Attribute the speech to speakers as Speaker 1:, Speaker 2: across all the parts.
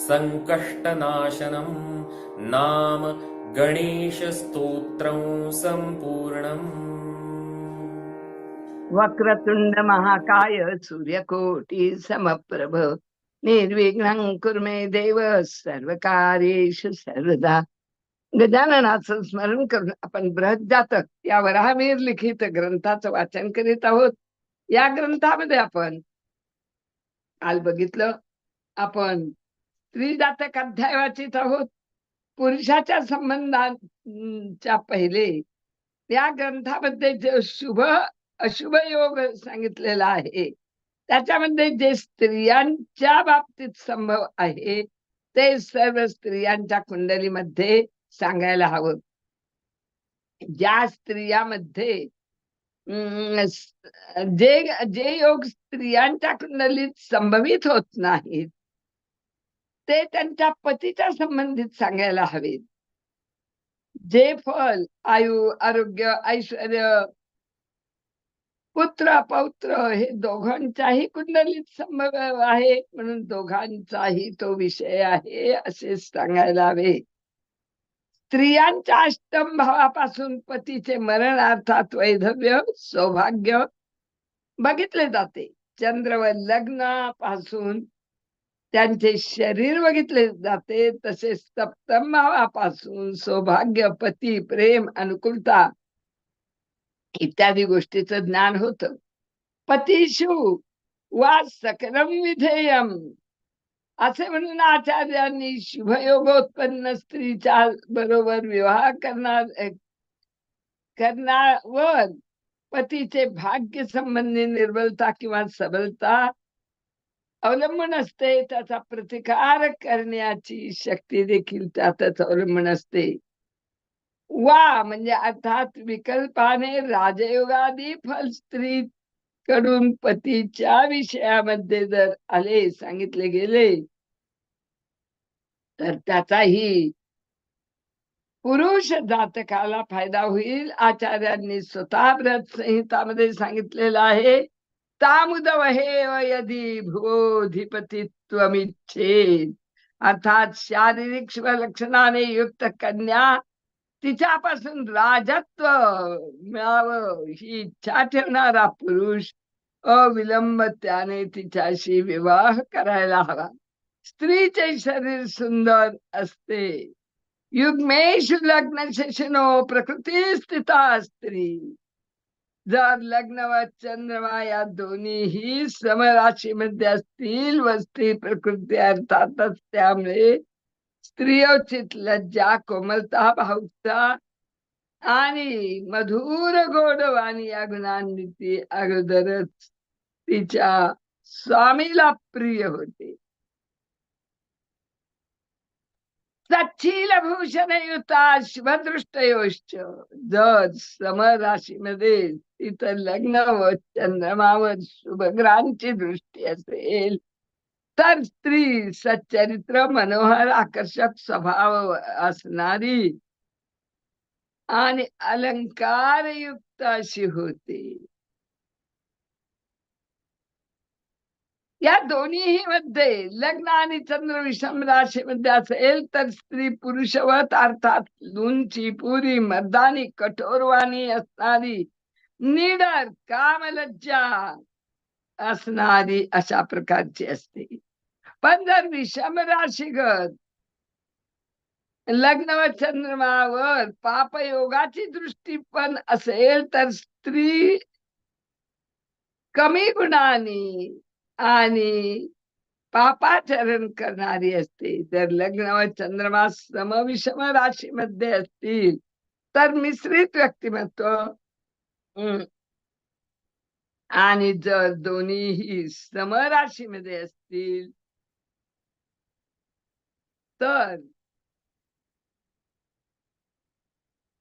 Speaker 1: सङ्कष्टनाशनम् नाम गणेशस्तोत्रं सम्पूर्णम्।
Speaker 2: वक्रतुंड महाकाय सूर्यकोटी समप्रभ निर्विघ्नं कुर्मे देव सर्व सर्वदा। गजाननाचं स्मरण करून आपण बृहत जातक या वराहवीर लिखित ग्रंथाचं वाचन करीत आहोत. या ग्रंथामध्ये आपण काल बघितलं आपण स्त्री जातक अध्याय वाचित आहोत पुरुषाच्या संबंधांच्या पहिले. या ग्रंथामध्ये जे शुभ अशुभ योग सांगितलेला आहे त्याच्यामध्ये जे स्त्रियांच्या बाबतीत संभव आहे ते सर्व स्त्रियांच्या कुंडलीमध्ये सांगायला हवं. ज्या स्त्रियामध्ये अं, जे जे योग स्त्रियांच्या कुंडलीत संभवित होत नाहीत ते त्यांच्या पतीच्या संबंधित सांगायला हवेत. जे फल आयु आरोग्य ऐश्वर पुत्र पौत्र हे दोघांच्याही कुंडलीत संभव आहे म्हणून दोघांचाही तो विषय आहे असे सांगायला हवे. स्त्रियांच्या अष्टम भावापासून पतीचे मरण अर्थात वैधव्य सौभाग्य बघितले जाते. चंद्र व लग्नापासून त्यांचे शरीर बघितले जाते तसेच सप्तम भावापासून सौभाग्य पती प्रेम अनुकूलता इत्यादी गोष्टीचं ज्ञान होत. पतीशु वा सकलम विधेयम असे म्हणून आचार्यांनी शुभयोगोत्पन्न स्त्रीच्या बरोबर विवाह करणार करणार करण्यावर पतीचे भाग्य संबंधी निर्बलता किंवा सबलता अवलंबून असते त्याचा प्रतिकार करण्याची शक्ती देखील त्यातच अवलंबून असते. वा म्हणजे अर्थात विकल्पाने राजयोगादी फल स्त्री कडून पतीच्या विषयामध्ये जर आले सांगितले गेले तर त्याचाही पुरुष जातकाला फायदा होईल. आचार्यांनी स्वतः व्रत संहितामध्ये सांगितलेलं आहे. तामुदवहेव यदि यदी अर्थात शारीरिक लक्षणाने युक्त कन्या तिच्यापासून राजत्व मिळावं ही इच्छा ठेवणारा पुरुष अविलंब त्याने तिच्याशी विवाह करायला हवा. स्त्रीचे शरीर सुंदर असते. युग्मेश लग्न शशिनो प्रकृती स्थिता स्त्री. जर लग्न व चंद्रमा या दोन्हीही समराशीमध्ये असतील व स्त्री प्रकृती अर्थातच त्यामुळे स्त्रियोचित लज्जा कोमलता भावता आणि मधुर गोडवाणी या गुणांनी ती अगोदरच तिच्या स्वामीला प्रिय होते. सच्छील भूषण युता शुभदृष्टयोश्च जर समराशीमध्ये तिथं लग्न व चंद्रमावर शुभग्रांची दृष्टी असेल तर स्त्री सच्चरित्र मनोहर आकर्षक स्वभाव असणारी आणि अलंकारयुक्त अशी होते या दोन्हीही मध्ये लग्न आणि चंद्र विषम राशीमध्ये असेल तर स्त्री पुरुषवत अर्थात लुंची पुरी मर्दानी कठोरवाणी असणारी निडर कामलज्जा असणारी अशा प्रकारची असते. पण जर विषम राशीगत लग्न व चंद्रमावर पापयोगाची दृष्टी पण असेल तर स्त्री कमी गुणाने आणि पापाचरण करणारी असते. जर लग्न व चंद्रमा समविषम राशीमध्ये असतील तर मिश्रित व्यक्तिमत्व हम्म, आणि जर दोन्हीही समराशीमध्ये असतील तर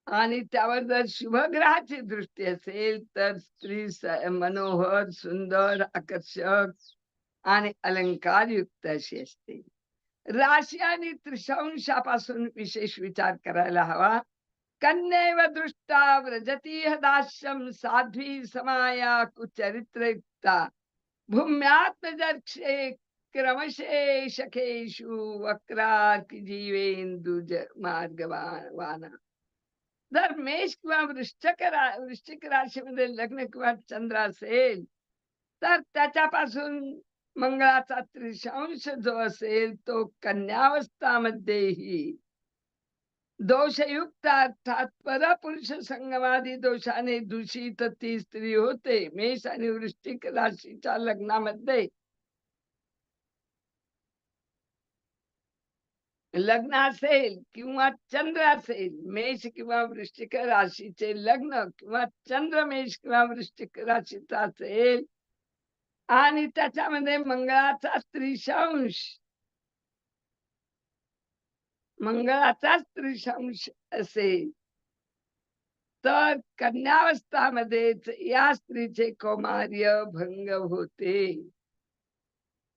Speaker 2: आणि त्यावर जर शुभग्रहाची दृष्टी असेल तर स्त्री स- मनोहर सुंदर आकर्षक आणि अलंकार युक्त अशी असते राशी आणि त्रिशंशापासून विशेष विचार करायला हवा. कन्यैव दृष्टा व्रजती दास्यम साध्वी समाया कुचरित्रयुक्ता। भूम्यात्मजर्क्षे क्रमशेषकेषु वक्रार्की जीवेंदु मार्गवाना जर मेष किंवा वृश्चक रा वृश्चिक राशीमध्ये लग्न किंवा चंद्र असेल तर त्याच्यापासून मंगळाचा त्रिशांश जो असेल तो कन्यावस्थामध्येही दोषयुक्त अर्थात परपुरुष संगमादी दोषाने दूषित ती स्त्री होते मेष आणि वृश्चिक राशीच्या लग्नामध्ये। लग्न असेल किंवा चंद्र असेल मेष किंवा वृश्चिक राशीचे लग्न किंवा चंद्र मेष किंवा वृश्चिक राशीचा असेल आणि त्याच्यामध्ये मंगळाचा त्रिशांश मंगळाचा त्रिशांश असेल तर कन्यावस्थामध्येच या स्त्रीचे कौमार्य भंग होते.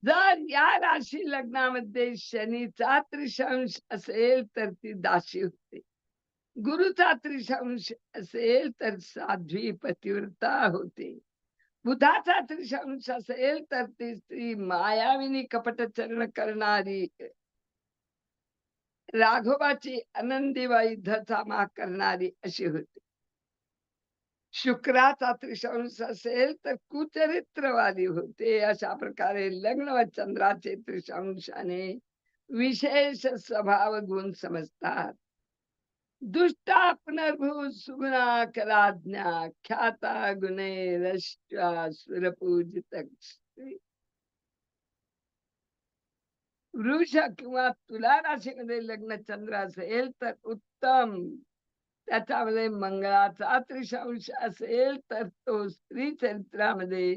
Speaker 2: जर या राशी लग्नामध्ये शनीचा त्रिशांश असेल तर ती दाशी होते. गुरुचा त्रिशांश असेल तर साध्वी पतिव्रता होते. बुधाचा त्रिशांश असेल तर ती स्त्री मायाविनी कपटचरण करणारी राघवाची आनंदीबाई धचामा करणारी अशी होती. शुक्राचा त्रिशांश असेल तर कुचरित्रवादी होते. अशा प्रकारे लग्न व चंद्राचे त्रिशंशाने विशेष स्वभाव गुण समजतात. दुष्टा पुनर्भू सुगुणा कलाज्ञा ख्याता गुणे रश्वा सुरपूजित वृष किंवा तुला राशीमध्ये लग्न चंद्र असेल तर उत्तम त्याच्यामध्ये मंगळाचा त्रिशांश असेल तर तो स्त्री चरित्रामध्ये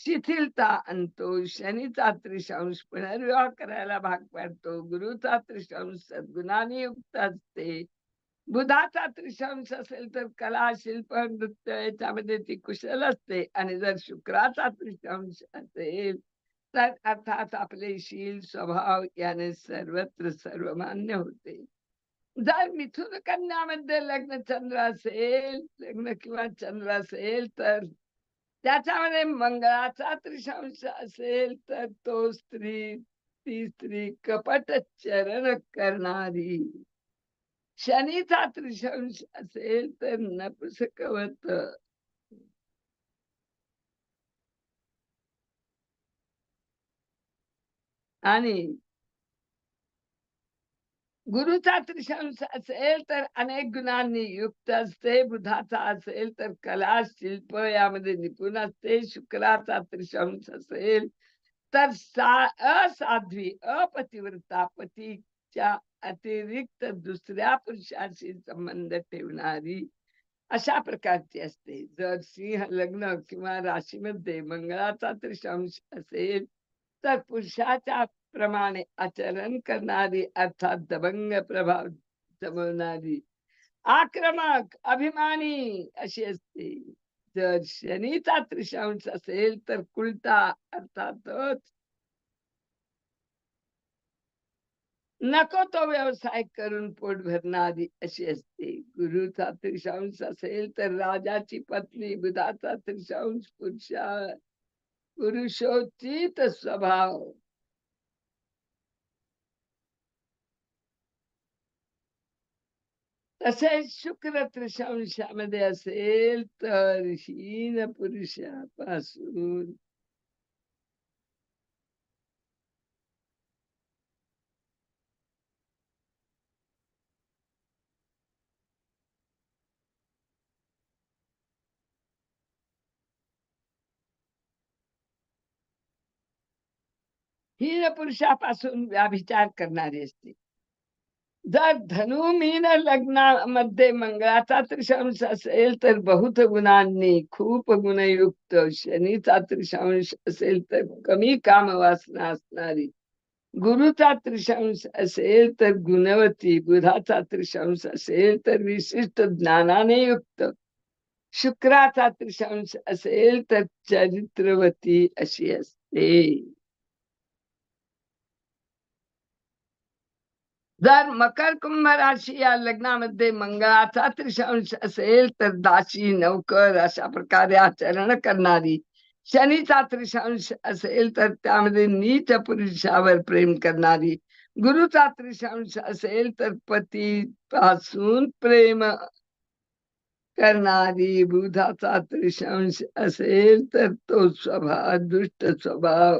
Speaker 2: शिथिलता आणतो शनीचा त्रिशांश पुनर्विवाह करायला भाग पाडतो गुरुचा त्रिशांश सद्गुणाने युक्त असते बुधाचा त्रिशांश असेल तर कला शिल्प नृत्य याच्यामध्ये ती कुशल असते आणि जर शुक्राचा त्रिशांश असेल अर्थात आपले शील स्वभाव याने सर्वत्र सर्वमान्य होते जर मिथुन कन्यामध्ये लग्न चंद्र असेल लग्न किंवा चंद्र असेल तर त्याच्यामध्ये मंगळाचा त्रिशांश असेल तर तो स्त्री ती स्त्री कपट चरण करणारी शनीचा त्रिशांश असेल तर नपुसकवत आणि गुरुचा त्रिशंस असेल तर अनेक गुणांनी युक्त असते बुधाचा असेल तर कला शिल्प यामध्ये निपुण असते शुक्राचा त्रिशंस असेल तर सा असाध्वी अपतिव्रता पतीच्या अतिरिक्त दुसऱ्या पुरुषाशी संबंध ठेवणारी अशा प्रकारची असते. जर सिंह लग्न किंवा राशीमध्ये मंगळाचा त्रिशंश असेल तर पुरुषाच्या प्रमाणे आचरण करणारी अर्थात दबंग प्रभाव जमवणारी. आक्रमक अभिमानी अशी असते. जर शनीचा त्रिशांश असेल तर कुलता अर्थातच नको तो व्यवसाय करून पोट भरणारी अशी असते. गुरुचा त्रिशांश असेल तर राजाची पत्नी बुधाचा त्रिशांश पुरुषा पुरुषोचित स्वभाव। तसेच शुक्र त्रिशांशामध्ये असेल तर हीन पुरुषापासून हीन पुरुषापासून व्याभिचार करणारी असते जर धनु मीन लग्नामध्ये मंगळाचा त्रिशांश असेल तर बहुत गुणांनी खूप गुणयुक्त शनीचा त्रिशांश असेल तर कमी कामवासना असणारी गुरुचा त्रिशांश असेल तर गुणवती बुधाचा त्रिशांश असेल तर विशिष्ट ज्ञानाने युक्त शुक्राचा त्रिशांश असेल तर चरित्रवती अशी असते जर मकर कुंभ राशी या लग्नामध्ये मंगळाचा त्रिशांश असेल तर दाशी नौकर अशा प्रकारे आचरण करणारी शनीचा त्रिशांश असेल तर त्यामध्ये नीच पुरुषावर प्रेम करणारी गुरुचा त्रिशांश असेल तर पती पासून प्रेम करणारी बुधाचा त्रिशांश असेल तर तो स्वभाव दुष्ट स्वभाव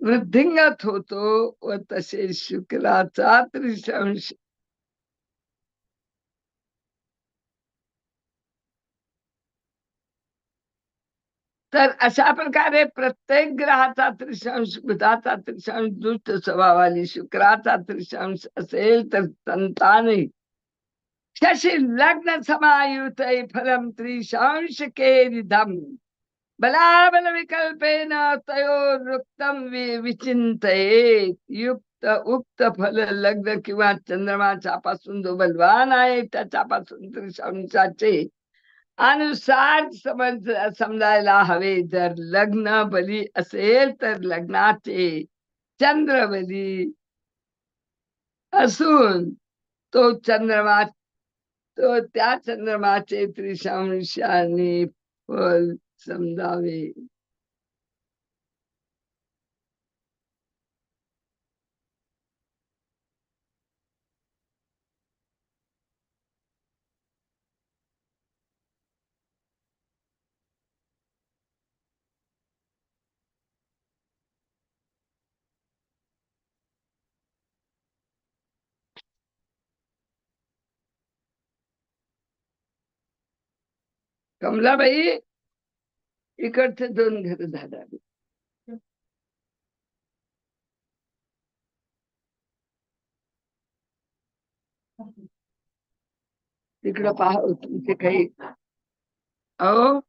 Speaker 2: वृद्धिंगत होतो व तसे शुक्राचा त्रिशांश तर अशा प्रकारे प्रत्येक ग्रहाचा त्रिशांश बुधाचा त्रिशांश दुष्ट स्वभावाने शुक्राचा त्रिशांश असेल तर संताने शशी लग्न समायुत फलम त्रिशांश के रिधम बलाबल विकल्पेन तयोरुक्तम विचिंतयेत युक्त उक्त फल लग्न किंवा चंद्रमाच्या पासून जो बलवान आहे त्याच्यापासून त्रिशांशाचे अनुसार समज समजायला हवे. जर लग्न बली असेल तर लग्नाचे चंद्रबली असून तो चंद्रमा तो त्या चंद्रमाचे त्रिशांशाने फल समजावे कमलाबाई इकडचे दोन घर झाले तिकडं पहा तुमचे काही अहो?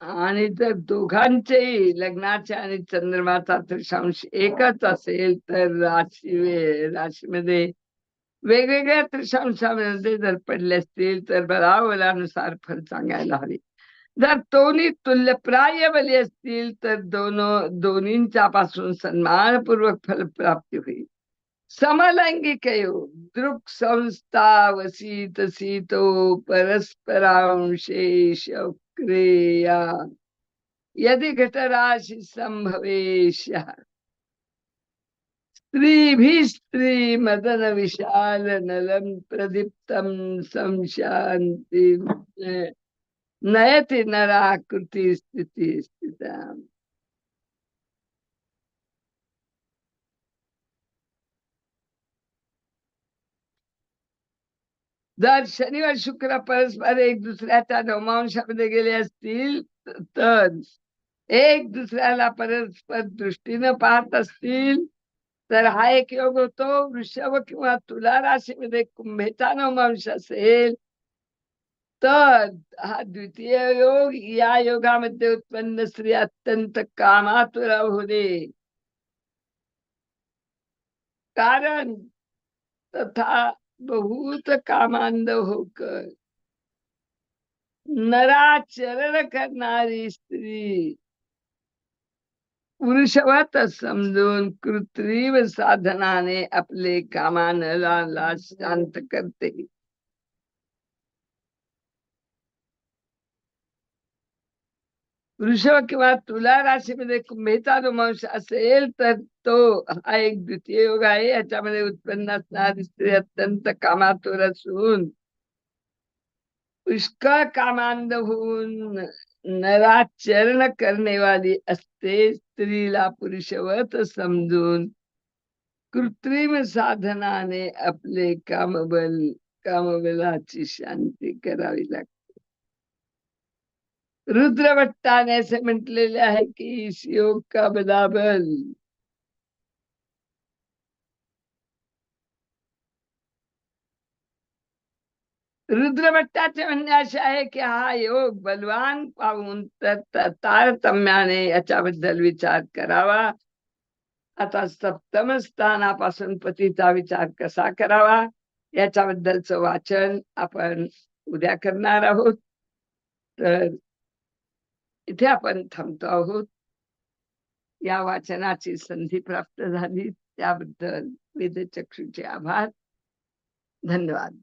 Speaker 2: आणि जर दोघांचेही लग्नाचे आणि चंद्रमाचा त्रिशांश एकच असेल तर राशी राशीमध्ये वेगवेगळ्या त्रिशांशामध्ये जर पडले असतील तर बलाबलानुसार फल सांगायला हवे. जर दोन्ही तुल्यप्राय बली असतील तर दोन दोन्हींच्या पासून सन्मानपूर्वक फल प्राप्ती होईल. समलैंगिक दृक् संस्था वसीत सीतो परस्परांशेष क्रिया यदि घटराशि संभवेश स्त्रीभिः स्त्री मदन विशाल नलम प्रदीप्तम संशांति नयति नराकृति स्थिति स्थिता जर शनिवार व शुक्र परस्पर एक दुसऱ्याच्या नवमांशामध्ये गेले असतील तर एक दुसऱ्याला परस्पर दृष्टीनं पाहत असतील तर हा एक योग होतो वृषभ किंवा तुला राशीमध्ये कुंभेचा नवमांश असेल तर हा द्वितीय योग या योगामध्ये उत्पन्न स्त्री अत्यंत कामातुरा होणे कारण तथा बहुत कामांध होकर. नराचरण करणारी स्त्री. पुरुषवत समजून कृत्रिम साधनाने आपले कामानला शांत करते. वृषभ किंवा तुला राशीमध्ये कुंभेचा रोमांश असेल तर तो हा एक द्वितीय योग आहे याच्यामध्ये उत्पन्न असणारी स्त्री अत्यंत कामातूर असून पुष्कळ कामांध होऊन नराचरण करणेवाली असते स्त्रीला पुरुषवत समजून कृत्रिम साधनाने आपले कामबल कामबलाची शांती करावी लागते रुद्रवट्टाने असे म्हटलेले आहे की शिव योग का बदाबल रुद्रभट्टाचे म्हणणे असे आहे की हा योग बलवान पाहून तर तारतम्याने याच्याबद्दल विचार करावा. आता सप्तम स्थानापासून पतीचा विचार कसा करावा? याच्याबद्दलच वाचन आपण उद्या करणार आहोत. तर इथे आपण थांबतो आहोत. या वाचनाची संधी प्राप्त झाली. त्याबद्दल वेदचक्षुचे आभार. धन्यवाद.